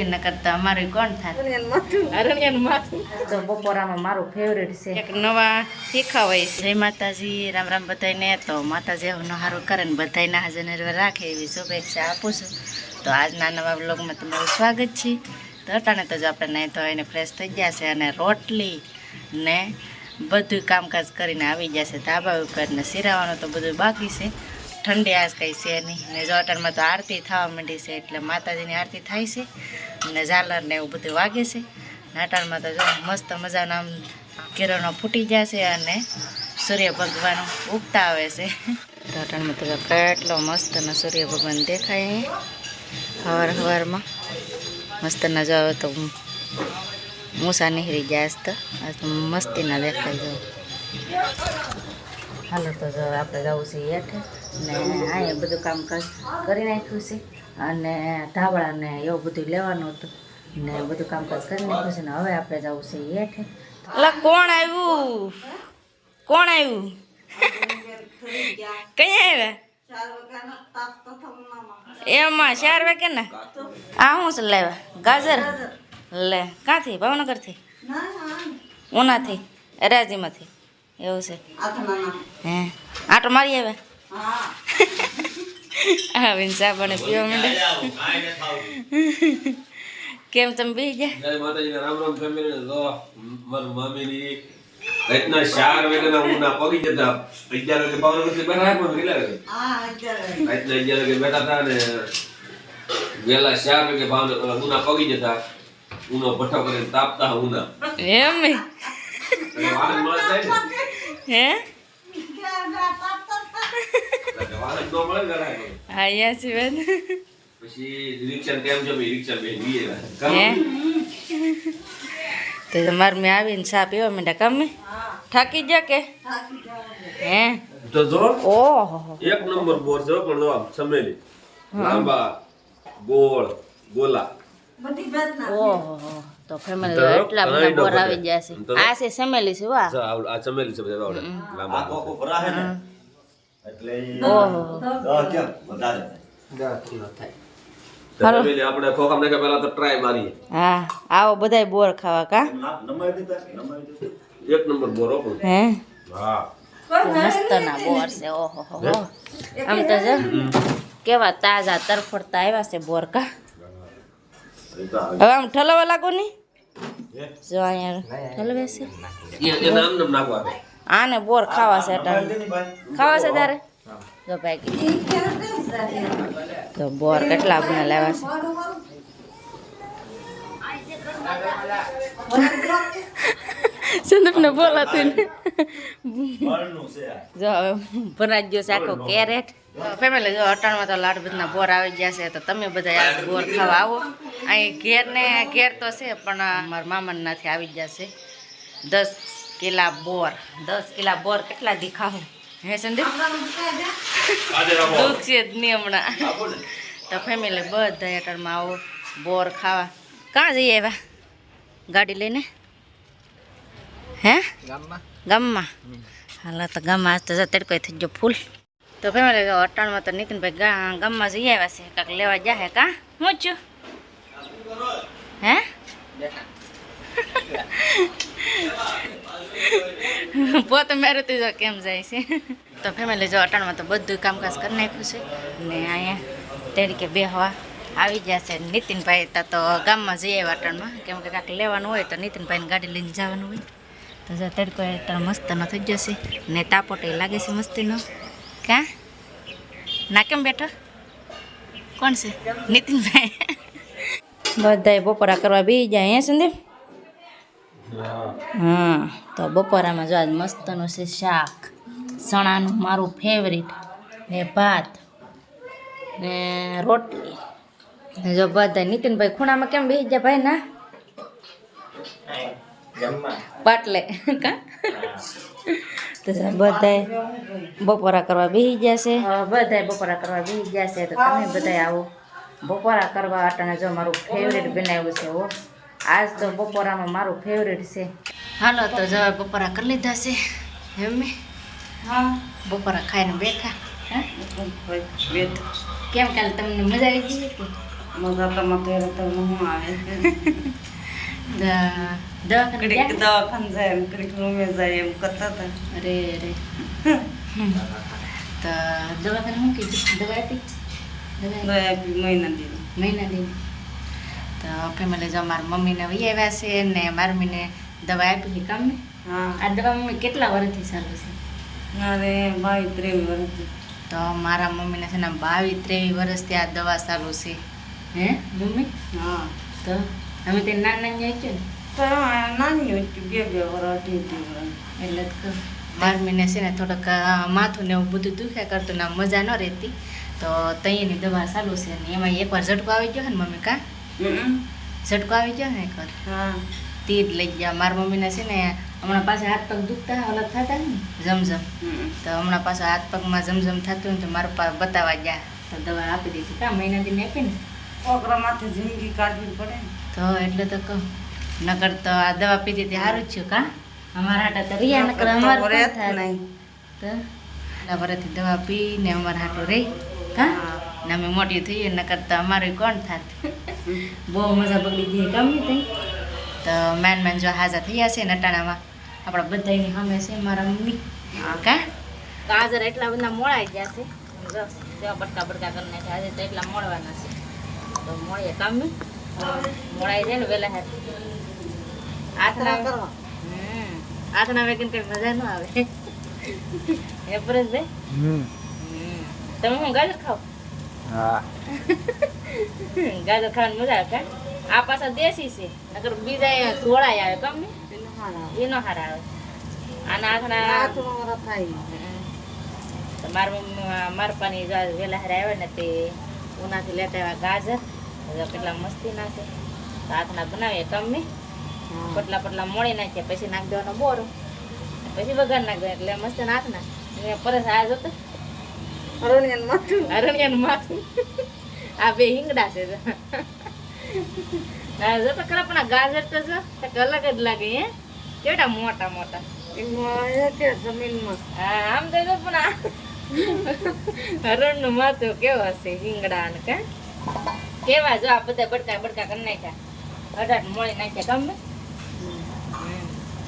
એના કરતા અમારું કોણ થાય? તો બપોરામાં મારું ફેવરેટ છે. એક નવા શીખાવાય છે. જય માતાજી રામ રામ બધાને તો માતાજી એવું સારું કરે ને બધાને હાજર રાખે એવી શુભેચ્છા આપું છું. તો આજના નવા બ્લોગમાં તમારું સ્વાગત છે. તો અટાણે તો જો આપણે નહીં તો એને ફ્રેશ થઈ ગયા છે અને રોટલી ને બધું કામકાજ કરીને આવી જશે ધાબા ઉપર ને સિરાવાનું તો બધું બાકી છે. ઠંડી આજ કંઈ છે નહીં. ને જો તો આરતી થવા માંડી છે, એટલે માતાજીની આરતી થાય છે. અને ઝાલર ને એવું બધું વાગે છે. ને તો જો મસ્ત મજાના આમ કિરણો ફૂટી ગયા છે અને સૂર્ય ભગવાન ઉગતા આવે છે. તો તો કેટલો મસ્તનો સૂર્ય ભગવાન દેખાય હવાર હવારમાં સવારમાં મસ્તના જો હવે તો મૂસા નીકળી ગયા છે તો. આ તો મસ્તીના દેખાય જો હાલો તો જો આપણે જવું છે હેઠે. ને અહીંયા બધું કામ કરી નાખ્યું છે. અને ધાબળાને એવું બધું લેવાનું હતું. ને બધું કામકાજ કરી નાખ્યું છે ને હવે આપણે જવું છે હેઠે. અલા કોણ આવ્યું? કોણ આવ્યું? કઈ આવ્યા? એમાં ચાર વાગે ને આ શું છે લેવા ગાજર? લે ક્યાંથી ભાવનગરથી? ઉનાથી? અરાજીમાંથી એવું છે. હે. આટો મારી પીવા માંડે. કેમ તમે બી ગયા? જય માતાજી રામ રામ ફેમિલી તો મારા મામીની રાતના ચાર વાગ્યાના ઊના પગી જતા. અગિયાર વાગે ભાવનગરથી બેઠા પણ કેટલા વાગે? રાતના અગિયાર વાગે બેઠા હતા ને વહેલા ચાર વાગે હું ના પગી જતા. ઊનો ભઠ્ઠો કરીને તાપતા એમ નહીં હે ને એટલે વાહન આયા છે બેન. હે? તો તમારે મેં આવીને ચા પીવા માંડ્યા કામે થાકી ગયા કે? હે? તો જો ઓહો. એક નંબર બોર છે પણ જો આમ લાંબા ગોળ ગોલા. ઓહો તો ફેમિલી તો એટલા બધા બોર આવી ગયા છે. આ છે સેમેલી છે વાહ. આ આ ચમેલી છે બધા આવડે. લાંબા આખો ભરાય ને? એટલે ઓહો દવા કેમ? વધારે તો ચમેલી આપણે ખોખામ નાખે પહેલા તો ટ્રાય મારીએ. હા આવો બધાય બોર ખાવા કા? નમાઈ દીધા નમાઈ દીધા? એક નંબર બોર હો હે? હા. મસ્ત ના બોર છે ઓહો હો? હો. આમ તો જો કેવા તાજા તરફડતા આવ્યા છે બોર કા? હવે આમ ઠલવા લાગો ને? જો અહીંયા. ઠલવે છે. એ એ નામ નામ નાખવા આને બોર ખાવા છે ખાવા છે તારે? જો ભાઈ. તો બોર કેટલા આપણે લેવા છે? સંદીપને બોલાતું જો હવે ભરાઈ ગયો છે આખો કેરેટ. ફેમિલી જો અટાણમાં તો લાડુ બધના બોર આવી ગયા છે તો તમે બધા બોર ખાવા આવો. અહીં ઘેર ને ઘેર તો છે પણ મારા મામાનાથી નાથી આવી ગયા છે. દસ કિલા બોર દસ કિલા બોર કેટલા દી ખાવું હે સંદીપ? દુઃખ છે જ નહીં હમણાં. તો ફેમિલી બધા અટાણમાં આવો બોર ખાવા. કાં જઈએ એવા ગાડી લઈને? હે? ગામમાં? હાલ તો ગામમાં આજ તો જો તડકો થઈ ગયો ફૂલ. તો ફેમિલી જો અટાણમાં તો નીતિનભાઈ ગામમાં જઈ આવ્યા છે. કાંક લેવા જાહે કા? હું છું. હે? પોત મેરુતી જો કેમ જાય છે. તો ફેમિલી જો અટાણમાં તો બધું કામકાજ કરી નાખ્યું છે. ને અહીંયા તરીકે બે હવા આવી ગયા છે. નીતિનભાઈ તા તો ગામમાં જઈએ અટાણમાં. કેમ કે કાંક લેવાનું હોય તો નીતિનભાઈની ગાડી લઈને જવાનું હોય. તો જો તડકો મસ્તનો થઈ જશે ને તાપોટે લાગે છે મસ્તીનો. ક્યાં ના કેમ બેઠો કોણ છે નીતિનભાઈ બધા બપોરા કરવા બી જાય હે સંદીપ હા તો બપોરામાં જો આજ મસ્તનું છે શાક ચણાનું મારું ફેવરિટ ને ભાત ને રોટલી ને જો બધા નીતિનભાઈ ખૂણામાં કેમ બેસી જાય ભાઈ ના પાટલે કા બધાય બપોરા કરવા બેસી ગયા છે. બધાય બપોરા કરવા બેસી ગયા છે તો તમે બધાય આવો. બપોરા કરવા અટાણે જો મારું ફેવરેટ બનાવ્યું છે હો. આજ તો બપોરામાં મારું ફેવરેટ છે. હાલો તો જો બપોરા કરી લીધા છે. એમ હા. બપોરા ખાઈને બેઠા. હે? કેમ કાલે તમને મજા આવી ગઈ હતી? ત્યારે તો હું આવે. દ- દવાખાને? જાય એમ રૂમે જાય એમ કરતા હતા અરે અરે તો દવાખાને શું કીધું દવા આપી દવા આપી? મહિના દી મહિના દી તો ફેમિલી જો મારા મમ્મીને વહી આવ્યા છે ને મારી મમ્મીને દવા આપી હતી કામ ને આ દવા મમ્મી કેટલા વર્ષથી ચાલુ છે મારે બાવીસ ત્રેવીસ વર્ષથી તો મારા મમ્મીને છે ને બાવીસ ત્રેવીસ વર્ષથી આ દવા ચાલુ છે હે મમ્મી હા તો અમે તે નાન નાન જાય છે તો નાની બે બે વર્ષ અઢી અઢી વર્ષ એટલે કહું મારી મમ્મીને છે ને થોડોક માથું ને એવું બધું દુખ્યા કરતું ને મજા ન રહેતી. તો તૈયારની દવા ચાલુ છે ને એમાં એકવાર ઝટકો આવી ગયો ને મમ્મી કા? ઝટકો આવી ગયો ને એકવાર? હા. તીર લઈ ગયા. મારા મમ્મીને છે ને હમણાં પાછા હાથ પગ દુખતા અલગ થતા ને જમઝમ તો હમણાં પાછા હાથ પગમાં જમઝમ થતું ને તો મારા પા બતાવવા ગયા. તો દવા આપી દીધી. કા મહિનાથી ને આપી ને છોકરા માથે જિંદગી કાઢવી પડે ને. તો એટલે તો કહું. નકર તો આ દવા પીધી હતી સારું જ છું કા? અમારા હાટા તો રહ્યા નકર અમારે? નહીં. તો એટલા દવા પીને અમારા હાટું રહી કા? ને અમે મોટી થઈએ નકર તો અમારું કોણ થાત? બહુ મજા બગડી ગઈ કામ નહીં થઈ? તો મેન મેન જો હાજર થયા છે નટાણામાં આપણા બધાની સામે છે મારા મમ્મી. કા? કાજર એટલા બધા મોળાઈ ગયા છે. બટકા બટકા કરીને આજે તો એટલા મળવાના છે. તો મળીએ કામ મોળાઈ જાય ને વહેલા હાથ આથરા હમ. આથના વેગન કઈ મજા ન આવે. એ પરેશભાઈ હમ. તમે હું ગાજર ખાવ? ગાજર ખાવાની મજા આવે આ પાછા દેશી છે. નકર બીજા એ આવે કમ ને? એનો હારા. આવે. આના વરસ મારા મમ્મી મારા પાણી વેલા હારે આવે ને તે ઉનાથી લેતા આવ્યા ગાજર. કેટલા મસ્તી નાખે. હાથના બનાવીએ તમે પટલા પટલા મોડી નાખીએ પછી નાખ દેવાનો બોરો. પછી વઘાર નાખ એટલે મસ્ત નાખના ના પરસ આ જોતો અરણ્યન માથું. અરણ્યાનું માથું. આ બે હિંગડા છે. જો. તો ખરા પણ ગાજર તો જો અલગ જ લાગે હે. કેવડા મોટા મોટા. જમીનમાં? હા આમ તો જો પણ આ હરણનું માથું કેવો હશે હિંગડા ને કા કેવા જો આ બધા બડકા બડકા કરી નાખ્યા. અઢાર મળી નાખ્યા ગમે?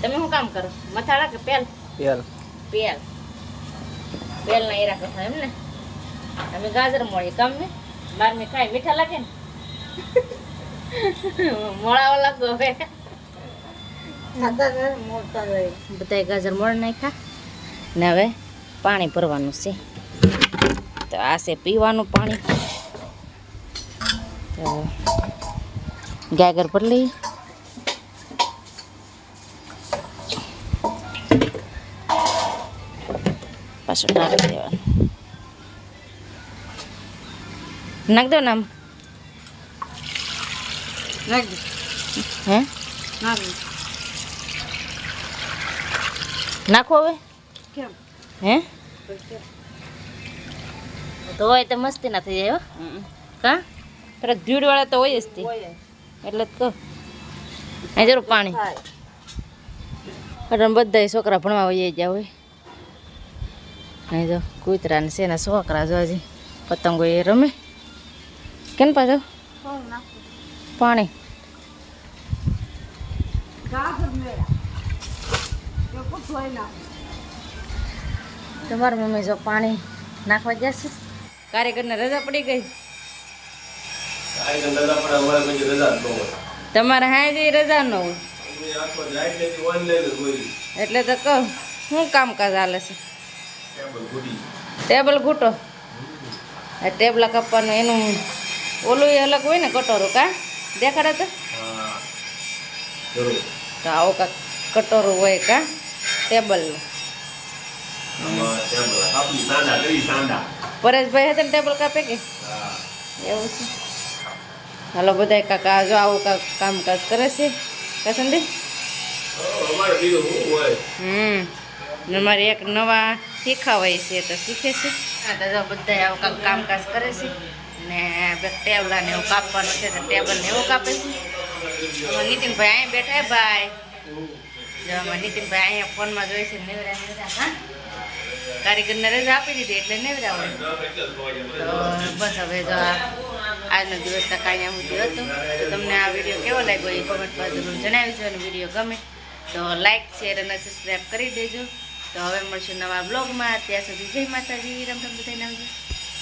તમે શું કામ કરો? મથાળા કે પેલ? પેલ. પેલ. પેલ ના ઈરા કથા એમ ને? અમે ગાજર મળી કામ ને બાર મી ખાય મીઠા લાગે ને? મોળાવા લાગો હવે. બધા ગાજર મોળ નાખ્યા. ને હવે પાણી ભરવાનું છે. તો આ છે પીવાનું પાણી. ગાગર પર લઈ પાછું નાખી દેવાનું. નાખ દો ને આમ. હે? નાખો હવે? કેમ? હે? તો હોય તો મસ્તી ના થઈ જાય હો. કા પેલા ધૂળ વાળા તો હોય જ તે. એટલે જ. કહું અહીં જરૂર પાણી. એટલે બધા છોકરા ભણવા હોય ગયા હોય. અહીં જો કૂતરા ને શેના છોકરા જો હજી પતંગો એ રમે. કેમ પાછો? પાણી. તમારા મમ્મી જો પાણી નાખવા જશે કાર્યકરને રજા પડી ગઈ કાંઈ ગંદા ના પડે, અમારે કોઈ રજા જ ન હોય. તમારે હાઈ રજા ન હોય. એટલે તો કહું શું કામકાજ હાલે છે? ટેબલ ઘૂટી. ટેબલ કાપવાનું એનું ઓલું અલગ હોય ને કટોરું કા? દેખાડે તો. તો આવું કાંક કટોરું હોય કા? ટેબલનું. પરેશભાઈ હતા ને ટેબલ કાપે કે? એવું છે. હાલો બધા કાકા, જો આવું કામકાજ કરે છે? શું હોય? હમ મારે એક નવા શીખાવાય છે તો શીખે છે. હા, તો જો બધા આવું કાંક કામકાજ કરે છે, ને ટેબલા ને એવું કાપવાનું છે, તો ટેબલ ને એવું કાપે છે. નીતિનભાઈ અહીંયા બેઠા ભાઈ. જો નીતિનભાઈ અહીંયા ફોનમાં જોઈ છે, નેવરા નેવરા, હા? કારીગરને રજા આપી દીધી, એટલે નેવરા હોય. તો બસ હવે જો આ આજનો દિવસ કાંઈ સુધી હતો. તો તમને આ વીડિયો કેવો લાગ્યો એ કોમેન્ટમાં જરૂર જણાવીજો અને વીડિયો ગમે તો લાઇક શેર અને સબસ્ક્રાઈબ કરી દેજો. તો હવે મળશું નવા બ્લોગમાં ત્યાં સુધી જય માતાજી. રમ રમ બધાને આવજો.